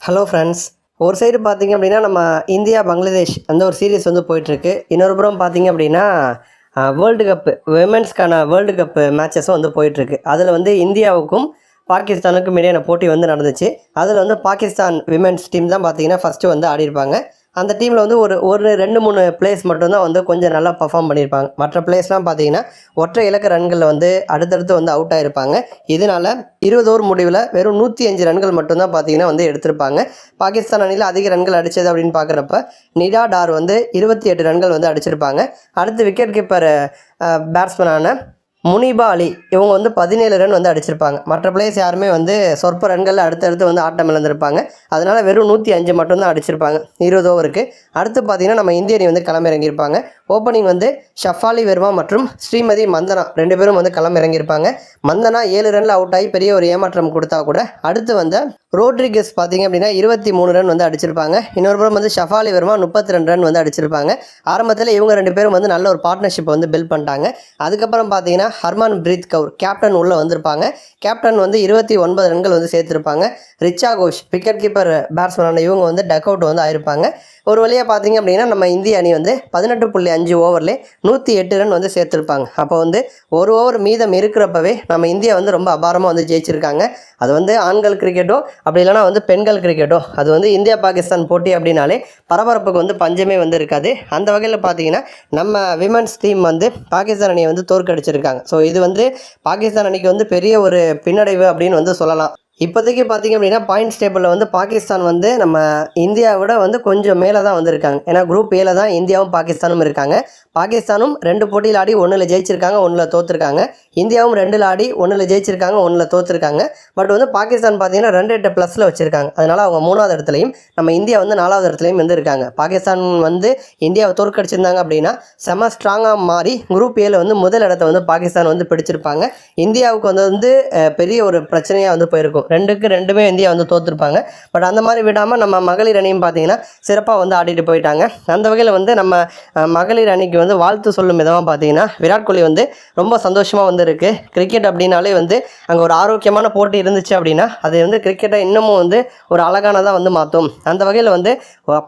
Hello friends ஒரு side பார்த்தீங்க அப்படின்னா நம்ம இந்தியா பங்களாதேஷ் அந்த ஒரு சீரீஸ் வந்து போயிட்டுருக்கு. இன்னொரு புறம் பார்த்தீங்க அப்படின்னா வேர்ல்டு கப்பு விமென்ஸ்க்கான வேர்ல்டு கப்பு மேட்சஸும் வந்து போயிட்டுருக்கு. அதில் வந்து இந்தியாவுக்கும் பாகிஸ்தானுக்கும் இடையான போட்டி வந்து நடந்துச்சு. அதில் வந்து பாகிஸ்தான் விமென்ஸ் டீம் தான் பார்த்தீங்கன்னா ஃபஸ்ட்டு வந்து ஆடிருப்பாங்க அந்த டீமில் வந்து ஒரு ஒரு ரெண்டு மூணு பிளேஸ் மட்டும்தான் வந்து கொஞ்சம் நல்லா பர்ஃபார்ம் பண்ணியிருப்பாங்க. மற்ற பிளேஸ்லாம் பார்த்தீங்கன்னா ஒற்றை இலக்க ரன்களில் வந்து அடுத்தடுத்து வந்து அவுட் ஆகிருப்பாங்க இதனால் இருபது ஓவர் முடிவில் வெறும் நூற்றி அஞ்சு ரன்கள் மட்டும்தான் பார்த்தீங்கன்னா வந்து எடுத்திருப்பாங்க. பாகிஸ்தான் அணியில் அதிக ரன்கள் அடித்தது அப்படின்னு பார்க்குறப்ப நிடா டார் வந்து இருபத்தி எட்டு ரன்கள் வந்து அடிச்சிருப்பாங்க. அடுத்து விக்கெட் கீப்பர் பேட்ஸ்மேனான முனிபா அலி இவங்க வந்து பதினேழு ரன் வந்து அடிச்சிருப்பாங்க. மற்ற பிளேயர்ஸ் யாருமே வந்து சொற்ப ரன்களில் அடுத்தடுத்து வந்து ஆட்டம் இழந்திருப்பாங்க. அதனால் வெறும் நூற்றி அஞ்சு மட்டும்தான் அடிச்சிருப்பாங்க. இருபது ஓவருக்கு அடுத்து பார்த்தீங்கன்னா நம்ம இந்திய அணி வந்து களமிறங்கியிருப்பாங்க. ஓப்பனிங் வந்து ஷஃபாலி வெர்மா மற்றும் ஸ்ரீமதி மந்தனா ரெண்டு பேரும் வந்து களமிறங்கியிருப்பாங்க. மந்தனா ஏழு ரனில் அவுட் ஆகி பெரிய ஒரு ஏமாற்றம் கொடுத்தா கூட அடுத்து வந்த ரோட்ரிகஸ் பார்த்தீங்க அப்படின்னா இருபத்தி மூணு ரன் வந்து அடிச்சிருப்பாங்க. இன்னொரு புறம் வந்து ஷஃபாலி வெர்மா முப்பத்தி ரெண்டு ரன் வந்து அடிச்சிருப்பாங்க. ஆரம்பத்தில் இவங்க ரெண்டு பேரும் வந்து நல்ல ஒரு பார்ட்னர்ஷிப் வந்து பில்ட் பண்ணிட்டாங்க. அதுக்கப்புறம் பார்த்தீங்கன்னா ஹர்மான் பிரீத் கவுர். கேப்டன் உள்ளே வந்திருப்பாங்க. கேப்டன் வந்து இருபத்தி ஒன்பது ரன்கள் வந்து சேர்த்துருப்பாங்க. ரிச்சா கோஷ் விக்கெட் கீப்பர் பேட்ஸ்மேனான இவங்க வந்து டக் அவுட் வந்து ஆயிருப்பாங்க. ஒரு வழியாக பார்த்தீங்க அப்படின்னா நம்ம இந்திய அணி வந்து பதினெட்டு புள்ளி அஞ்சு ஓவர்லேயே நூற்றி எட்டு ரன் வந்து சேர்த்துருப்பாங்க. அப்போ வந்து ஒரு ஓவர் மீதம் இருக்கிறப்பவே நம்ம இந்தியா வந்து ரொம்ப அபாரமாக வந்து ஜெயிச்சிருக்காங்க. அது வந்து ஆண்கள் கிரிக்கெட்டோ அப்படி இல்லைனா வந்து பெண்கள் கிரிக்கெட்டோ அது வந்து இந்தியா பாகிஸ்தான் போட்டி அப்படின்னாலே பரபரப்புக்கு வந்து பஞ்சமே வந்து இருக்காது. அந்த வகையில் பார்த்தீங்கன்னா நம்ம விமன்ஸ் டீம் வந்து பாகிஸ்தான் அணியை வந்து தோற்கடிச்சிருக்காங்க. ஸோ இது வந்து பாகிஸ்தான் அணிக்கு வந்து பெரிய ஒரு பின்னடைவு அப்படின்னு வந்து சொல்லலாம். இப்போதைக்கு பார்த்தீங்க அப்படின்னா பாயிண்ட்ஸ் டேபிளில் வந்து பாகிஸ்தான் வந்து நம்ம இந்தியாவை விட வந்து கொஞ்சம் மேலே தான் வந்திருக்காங்க. ஏன்னா குரூப் ஏல தான் இந்தியாவும் பாகிஸ்தானும் இருக்காங்க. பாகிஸ்தானும் ரெண்டு போட்டியில் ஆடி ஒன்றில் ஜெயிச்சிருக்காங்க ஒன்றில் தோற்றுருக்காங்க இந்தியாவும் ரெண்டில் ஆடி ஒன்றில் ஜெயிச்சிருக்காங்க ஒன்றில் தோற்றுருக்காங்க பட் வந்து பாகிஸ்தான் பார்த்தீங்கன்னா ரெண்டு எட்டு ப்ளஸில் வச்சுருக்காங்க. அதனால் அவங்க மூணாவது இடத்துலையும் நம்ம இந்தியா வந்து நாலாவது இடத்துலையும் வந்து இருக்காங்க பாகிஸ்தான் வந்து இந்தியாவை தோற்கடிச்சிருந்தாங்க அப்படின்னா செம ஸ்ட்ராங்காக மாறி குரூப் ஏல வந்து முதல் இடத்த வந்து பாகிஸ்தான் வந்து பிடிச்சிருப்பாங்க. இந்தியாவுக்கு வந்து வந்து பெரிய ஒரு பிரச்சனையாக வந்து போயிருக்கும். ரெண்டுக்கு ரெண்டுமே இந்தியா வந்து தோற்றுருப்பாங்க பட் அந்த மாதிரி விடாமல் நம்ம மகளிர் அணியும் பார்த்தீங்கன்னா சிறப்பாக வந்து ஆடிட்டு போயிட்டாங்க. அந்த வகையில் வந்து நம்ம மகளிர் அணிக்கு வந்து வாழ்த்து சொல்லும் விதமாக பார்த்தீங்கன்னா விராட் கோலி வந்து ரொம்ப சந்தோஷமாக வந்து இருக்குது கிரிக்கெட் அப்படின்னாலே வந்து அங்கே ஒரு ஆரோக்கியமான போட்டி இருந்துச்சு அப்படின்னா அது வந்து கிரிக்கெட்டை இன்னமும் வந்து ஒரு அழகானதாக வந்து மாற்றும் அந்த வகையில் வந்து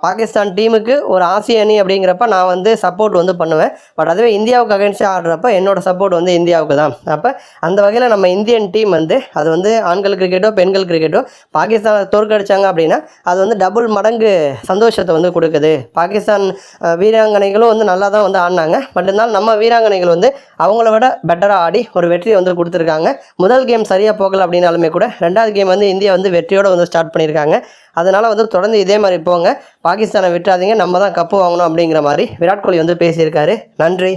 பாகிஸ்தான் டீமுக்கு ஒரு ஆசிய அணி அப்படிங்கிறப்ப நான் வந்து சப்போர்ட் வந்து பண்ணுவேன். பட் அதுவே இந்தியாவுக்கு அகேன்ஸ்டாக ஆடுறப்ப என்னோட சப்போர்ட் வந்து இந்தியாவுக்கு தான். அப்போ அந்த வகையில் நம்ம இந்தியன் டீம் வந்து அது வந்து ஆண்கள் கிரிக்கெட்டோ பெண்கள் கிரிக்கெட்டோ பாகிஸ்தானை தோற்கடிச்சாங்க அப்படின்னா அது வந்து டபுள் மடங்கு சந்தோஷத்தை வந்து கொடுக்குது. பாகிஸ்தான் வீராங்கனைகளும் வந்து நல்லா தான் வந்து ஆடினாங்க. பட் இருந்தாலும் நம்ம வீராங்கனைகள் வந்து அவங்கள விட பெட்டராக ஆடி ஒரு வெற்றியை வந்து கொடுத்துருக்காங்க. முதல் கேம் சரியாக போகல அப்படின்னாலுமே கூட ரெண்டாவது கேம் வந்து இந்தியா வந்து வெற்றியோடு வந்து ஸ்டார்ட் பண்ணியிருக்காங்க. அதனால் வந்து தொடர்ந்து இதே மாதிரி போங்க. பாகிஸ்தானை விட்டுறாதீங்க. நம்ம தான் கப்பு வாங்கணும் அப்படிங்கிற மாதிரி விராட் கோலி வந்து பேசியிருக்காரு. நன்றி.